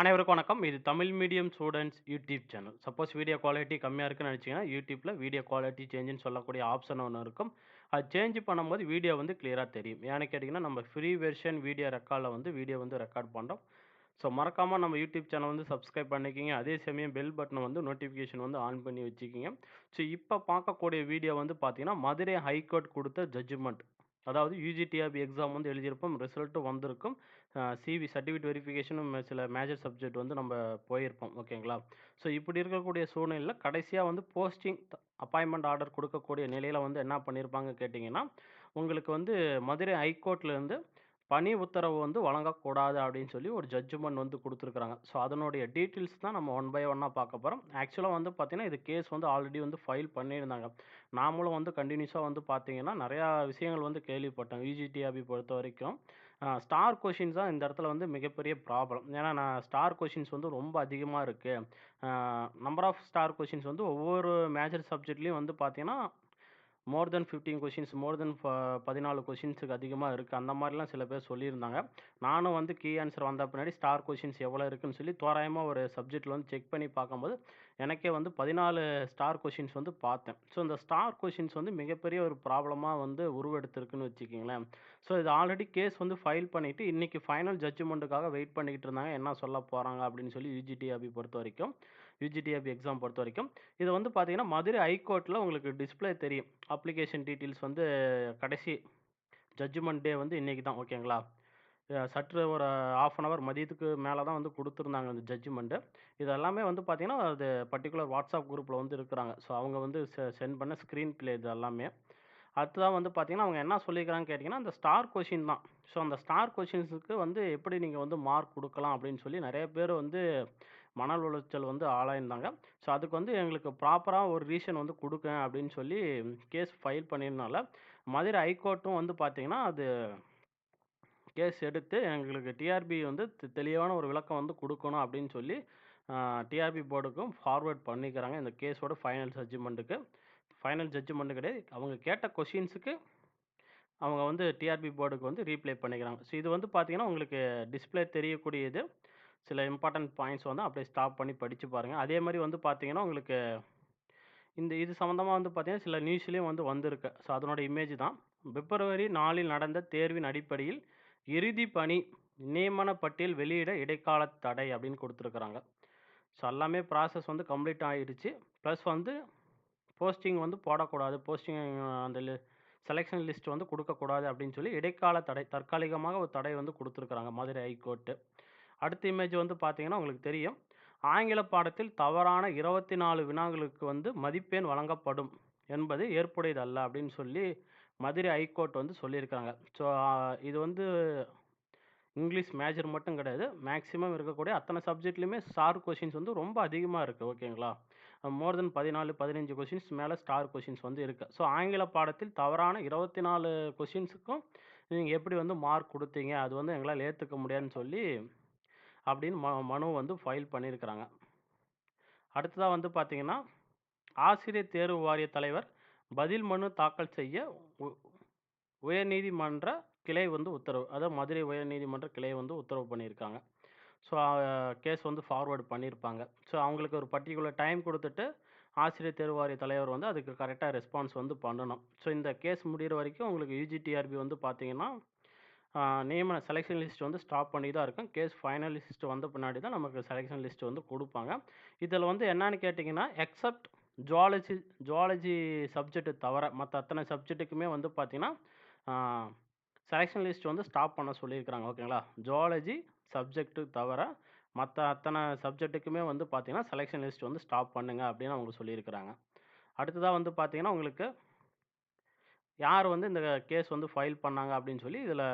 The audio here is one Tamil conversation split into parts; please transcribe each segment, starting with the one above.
அனைவருக்கும் வணக்கம். இது Tamil medium students YouTube channel. Suppose video quality கம்மியாக இருக்குன்னு நினச்சிங்கன்னா யூடியூப்பில் வீடியோ குவாலிட்டி சேஞ்சுன்னு சொல்லக்கூடிய ஆப்ஷன் ஒன்று இருக்கும். அது சேஞ்ச் பண்ணும்போது வீடியோ வந்து கிளியராக தெரியும். ஏன்னு கேட்டிங்கன்னா நம்ம ஃப்ரீ வெர்ஷன் வீடியோ ரெக்கார்டில் வந்து வீடியோ வந்து ரெக்கார்ட் பண்ணுறோம் ஸோ மறக்காமல் நம்ம யூடியூப் சேனல் வந்து சப்ஸ்கிரைப் பண்ணிக்கிங்க அதே சமயம் பெல் பட்டனை வந்து நோட்டிஃபிகேஷன் வந்து ஆன் பண்ணி வச்சுக்கிங்க ஸோ இப்போ பார்க்கக்கூடிய வீடியோ வந்து பார்த்தீங்கன்னா, மதுரை ஹைகோர்ட் கொடுத்த ஜட்ஜ்மெண்ட். அதாவது யுஜிடிஆர்பி எக்ஸாம் வந்து எழுதியிருப்போம். ரிசல்ட்டும் வந்திருக்கும். சிவி சர்டிஃபிகேட் வெரிஃபிகேஷனும் சில மேஜர் சப்ஜெக்ட் வந்து நம்ம போயிருப்போம். ஓகேங்களா? ஸோ இப்படி இருக்கக்கூடிய சூழ்நிலையில் கடைசியாக வந்து போஸ்டிங் அப்பாயின்மெண்ட் ஆர்டர் கொடுக்கக்கூடிய நிலையில் வந்து என்ன பண்ணியிருப்பாங்க கேட்டிங்கன்னா உங்களுக்கு வந்து மதுரை ஹைகோர்ட்லேருந்து பணி உத்தரவு வந்து வழங்கக்கூடாது அப்படின்னு சொல்லி ஒரு ஜட்ஜ்மெண்ட் வந்து கொடுத்துருக்குறாங்க ஸோ அதனுடைய டீட்டெயில்ஸ் தான் நம்ம ஒன் பை ஒன்னாக பார்க்க போகிறோம் ஆக்சுவலாக வந்து பார்த்தீங்கன்னா, இது கேஸ் வந்து ஆல்ரெடி வந்து ஃபைல் பண்ணியிருந்தாங்க. நாமளும் வந்து கண்டினியூஸாக வந்து பார்த்தீங்கன்னா, நிறையா விஷயங்கள் வந்து கேள்விப்பட்டோம். யுஜிடிஆர்பி பொறுத்த வரைக்கும் ஸ்டார் கொஷின்ஸ் தான் இந்த இடத்துல வந்து மிகப்பெரிய ப்ராப்ளம். ஏன்னா நான் ஸ்டார் கொஷின்ஸ் வந்து ரொம்ப அதிகமாக இருக்குது நம்பர் ஆஃப் ஸ்டார் கொஷின்ஸ் வந்து ஒவ்வொரு மேஜர் சப்ஜெக்ட்லேயும் வந்து பார்த்தீங்கன்னா, மோர் தென் ஃபிஃப்டீன் கொஷின்ஸ் மோர் தென் பதினாலு கொஷின்ஸுக்கு அதிகமாக இருக்குது அந்த மாதிரிலாம் சில பேர் சொல்லியிருந்தாங்க. நானும் வந்து கீ ஆன்சர் வந்த பின்னாடி ஸ்டார் கொஷின்ஸ் எவ்வளோ இருக்குன்னு சொல்லி தோராயமாக ஒரு சப்ஜெக்டில் வந்து செக் பண்ணி பார்க்கும்போது, எனக்கே வந்து 14 ஸ்டார் கொஷின்ஸ் வந்து பார்த்தேன். ஸோ இந்த ஸ்டார் கொஷின்ஸ் வந்து மிகப்பெரிய ஒரு ப்ராப்ளமாக வந்து உருவெடுத்திருக்குன்னு வச்சுக்கிங்களேன் ஸோ இது ஆல்ரெடி கேஸ் வந்து ஃபைல் பண்ணிவிட்டு இன்றைக்கி ஃபைனல் ஜட்ஜ்மெண்ட்டுக்காக வெயிட் பண்ணிக்கிட்டு இருந்தாங்க. என்ன சொல்ல போகிறாங்க அப்படின்னு சொல்லி விஜிடிஎபி பொறுத்த வரைக்கும் யுஜிடிஆர்பி எக்ஸாம் பொறுத்த வரைக்கும் இது வந்து பார்த்தீங்கன்னா, மதுரை ஹைகோர்ட்டில் உங்களுக்கு டிஸ்பிளே தெரியும். அப்ளிகேஷன் டீட்டெயில்ஸ் வந்து கடைசி ஜட்ஜ்மெண்ட் டே வந்து இன்றைக்கி தான். ஓகேங்களா? சற்று ஒரு 1/2 அன் ஹவர் மதியத்துக்கு மேலே தான் வந்து கொடுத்துருந்தாங்க அந்த ஜட்ஜ்மெண்ட்டு இது எல்லாமே வந்து பார்த்திங்கன்னா அது பர்ட்டிகுலர் வாட்ஸ்அப் குரூப்பில் வந்து இருக்கிறாங்க. ஸோ அவங்க வந்து செ சென்ட் பண்ண ஸ்க்ரீன் பிளே இது எல்லாமே. அடுத்ததா வந்து பார்த்திங்கன்னா அவங்க என்ன சொல்லியிருக்காங்கன்னு கேட்டீங்கன்னா, அந்த ஸ்டார் கொஷின் தான். ஸோ அந்த ஸ்டார் கொஷின்ஸுக்கு வந்து எப்படி நீங்கள் வந்து மார்க் கொடுக்கலாம் அப்படின்னு சொல்லி நிறைய பேர் வந்து மன உளைச்சல் வந்து ஆளாயிருந்தாங்க. ஸோ அதுக்கு வந்து எங்களுக்கு ப்ராப்பராக ஒரு ரீசன் வந்து கொடுக்க அப்படின்னு சொல்லி கேஸ் ஃபைல் பண்ணியிருந்தனால, மதுரை ஹைகோர்ட்டும் வந்து பார்த்தீங்கன்னா, அது கேஸ் எடுத்து எங்களுக்கு டிஆர்பி வந்து தெ தெளிவான ஒரு விளக்கம் வந்து கொடுக்கணும் அப்படின்னு சொல்லி, டிஆர்பி போர்டுக்கும் ஃபார்வர்ட் பண்ணிக்கிறாங்க. இந்த கேஸோட ஃபைனல் ஜட்ஜ்மெண்ட்டுக்கு. ஃபைனல் ஜட்ஜ்மெண்ட்டு கிடையாது. அவங்க கேட்ட கொஷின்ஸுக்கு அவங்க வந்து டிஆர்பி போர்டுக்கு வந்து ரீப்ளை பண்ணிக்கிறாங்க. ஸோ இது வந்து பார்த்தீங்கன்னா, உங்களுக்கு டிஸ்ப்ளே தெரியக்கூடியது. சில இம்பார்ட்டண்ட் பாயிண்ட்ஸ் வந்து அப்படியே ஸ்டாப் பண்ணி படித்து பாருங்கள் அதே மாதிரி வந்து பார்த்தீங்கன்னா, உங்களுக்கு இந்த இது சம்மந்தமாக வந்து பார்த்தீங்கன்னா, சில நியூஸ்லேயும் வந்து வந்திருக்கு. ஸோ அதனோட இமேஜ் தான். பிப்ரவரி நாளில் நடந்த தேர்வின் அடிப்படையில் இறுதி பணி நியமன பட்டியல் வெளியிட இடைக்கால தடை அப்படின்னு கொடுத்துருக்குறாங்க ஸோ எல்லாமே ப்ராசஸ் வந்து கம்ப்ளீட் ஆகிடுச்சு ப்ளஸ் வந்து போஸ்டிங் வந்து போடக்கூடாது. போஸ்டிங் அந்த செலெக்ஷன் லிஸ்ட் வந்து கொடுக்கக்கூடாது அப்படின்னு சொல்லி இடைக்கால தடை தற்காலிகமாக ஒரு தடை வந்து கொடுத்துருக்குறாங்க மதுரை ஹைகோர்ட்டு அடுத்த இமேஜ் வந்து பார்த்தீங்கன்னா, உங்களுக்கு தெரியும். ஆங்கில பாடத்தில் தவறான 24 வினாக்களுக்கு வந்து மதிப்பெண் வழங்கப்படும் என்பது ஏற்புடையதல்ல அப்படின்னு சொல்லி மதுரை ஹைகோர்ட் வந்து சொல்லியிருக்காங்க. ஸோ இது வந்து இங்கிலீஷ் மேஜர் மட்டும் கிடையாது. மேக்ஸிமம் இருக்கக்கூடிய அத்தனை சப்ஜெக்ட்லையுமே ஸ்டார் கொஷின்ஸ் வந்து ரொம்ப அதிகமாக இருக்குது ஓகேங்களா? மோர் தென் பதினாலு பதினஞ்சு கொஷின்ஸ் மேலே ஸ்டார் கொஷின்ஸ் வந்து இருக்குது ஸோ ஆங்கில பாடத்தில் தவறான இருபத்தி நாலு கொஷின்ஸுக்கும் நீங்கள் எப்படி வந்து மார்க் கொடுத்தீங்க அது வந்து எங்களால் ஏற்றுக்க முடியாதுன்னு சொல்லி அப்படின்னு ம மனு வந்து ஃபைல் பண்ணியிருக்கிறாங்க. அடுத்ததாக வந்து பார்த்தீங்கன்னா, ஆசிரியர் தேர்வு வாரிய தலைவர் பதில் மனு தாக்கல் செய்ய உ உயர்நீதிமன்ற கிளை வந்து உத்தரவு. அதாவது மதுரை உயர்நீதிமன்ற கிளை வந்து உத்தரவு பண்ணியிருக்காங்க. ஸோ கேஸ் வந்து ஃபார்வேர்டு பண்ணியிருப்பாங்க. ஸோ அவங்களுக்கு ஒரு பர்ட்டிகுலர் டைம் கொடுத்துட்டு ஆசிரியர் தேர்வு வாரிய தலைவர் வந்து அதுக்கு கரெக்டாக ரெஸ்பான்ஸ் வந்து பண்ணணும். ஸோ இந்த கேஸ் முடிகிற வரைக்கும் உங்களுக்கு யூஜிடிஆர்பி வந்து பார்த்தீங்கன்னா, நியமன செலெக்ஷன் லிஸ்ட் வந்து ஸ்டாப் பண்ணி தான் இருக்கும். கேஸ் ஃபைனல் லிஸ்ட் வந்த பின்னாடி தான் நமக்கு செலெக்ஷன் லிஸ்ட் வந்து கொடுப்பாங்க இதில் வந்து என்னன்னு கேட்டிங்கன்னா எக்ஸப்ட் ஜுவாலஜி ஜுவாலஜி சப்ஜெக்ட் தவிர மற்ற அத்தனை சப்ஜெக்ட்டுக்குமே வந்து பார்த்தீங்கன்னா, செலெக்ஷன் லிஸ்ட் வந்து ஸ்டாப் பண்ண சொல்லியிருக்கிறாங்க. ஓகேங்களா? ஜூவாலஜி சப்ஜெக்ட்டு தவிர மற்ற அத்தனை சப்ஜெக்ட்டுக்குமே வந்து பார்த்திங்கன்னா செலெக்ஷன் லிஸ்ட் வந்து ஸ்டாப் பண்ணுங்க அப்படின்னு அவங்க சொல்லியிருக்கிறாங்க. அடுத்ததாக வந்து பார்த்தீங்கன்னா, உங்களுக்கு யார் வந்து இந்த கேஸ் வந்து ஃபைல் பண்ணாங்க அப்படின்னு சொல்லி இதில்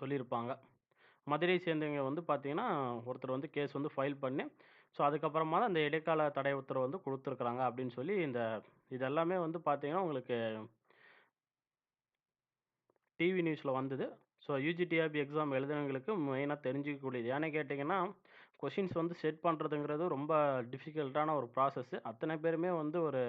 சொல்லியிருப்பாங்க. மதுரையை சேர்ந்தவங்க வந்து பார்த்தீங்கன்னா, ஒருத்தர் வந்து கேஸ் வந்து ஃபைல் பண்ணி, ஸோ அதுக்கப்புறமா தான் இந்த இடைக்கால தடை உத்தரவு வந்து கொடுத்துருக்குறாங்க அப்படின்னு சொல்லி இந்த இதெல்லாமே வந்து பார்த்தீங்கன்னா, உங்களுக்கு டிவி நியூஸில் வந்தது. ஸோ யுஜிடிஆர்பி எக்ஸாம் எழுதுனவங்களுக்கு மெயினாக தெரிஞ்சிக்கக்கூடியது ஏன்னு கேட்டிங்கன்னா கொஷின்ஸ் வந்து செட் பண்ணுறதுங்கிறது ரொம்ப டிஃபிகல்ட்டான ஒரு ப்ராசஸ்ஸு அத்தனை பேருமே வந்து ஒரு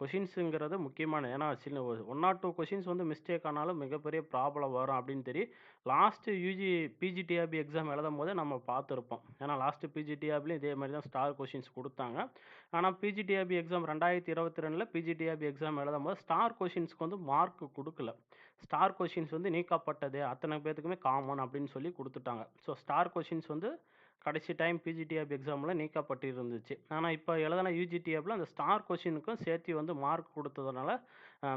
கொஷின்ஸுங்கிறது முக்கியமான ஏன்னா சில ஒன் 1 ஆர் 2 கொஷின்ஸ் வந்து மிஸ்டேக் ஆனாலும் மிகப்பெரிய ப்ராப்ளம் வரும் அப்படின்னு தெரியும். லாஸ்ட்டு யூஜி பிஜிடிஆபி எக்ஸாம் எழுதும்போதே நம்ம பார்த்துருப்போம். ஏன்னா லாஸ்ட்டு பிஜிடிஆபிலையும் இதே மாதிரி தான் ஸ்டார் கொஷின்ஸ் கொடுத்தாங்க ஆனால் பிஜிடிஆபி எக்ஸாம் ரெண்டாயிரத்தி இருபத்தி ரெண்டில் பிஜிடிஆபி எக்ஸாம் எழுதும்போது ஸ்டார் கொஷின்ஸ்க்கு வந்து மார்க் கொடுக்கல ஸ்டார் கொஷின்ஸ் வந்து நீக்கப்பட்டது. அத்தனை பேத்துக்குமே காமன் அப்படின்னு சொல்லி கொடுத்துட்டாங்க ஸோ ஸ்டார் கொஷின்ஸ் வந்து கடைசி டைம் பிஜிடிஆர்பி எக்ஸாமில் நீக்கப்பட்டிருந்துச்சு. ஆனால் இப்போ எழுதுன யுஜிடிஆர்பில அந்த ஸ்டார் கொஷினுக்கும் சேர்த்து வந்து மார்க் கொடுத்ததுனால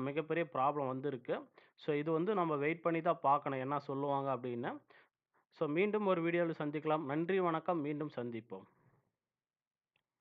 மிகப்பெரிய ப்ராப்ளம் வந்திருக்கு. ஸோ இது வந்து நம்ம வெயிட் பண்ணி தான் பார்க்கணும் என்ன சொல்லுவாங்க அப்படின்னு. ஸோ மீண்டும் ஒரு வீடியோவில் சந்திக்கலாம். நன்றி, வணக்கம். மீண்டும் சந்திப்போம்.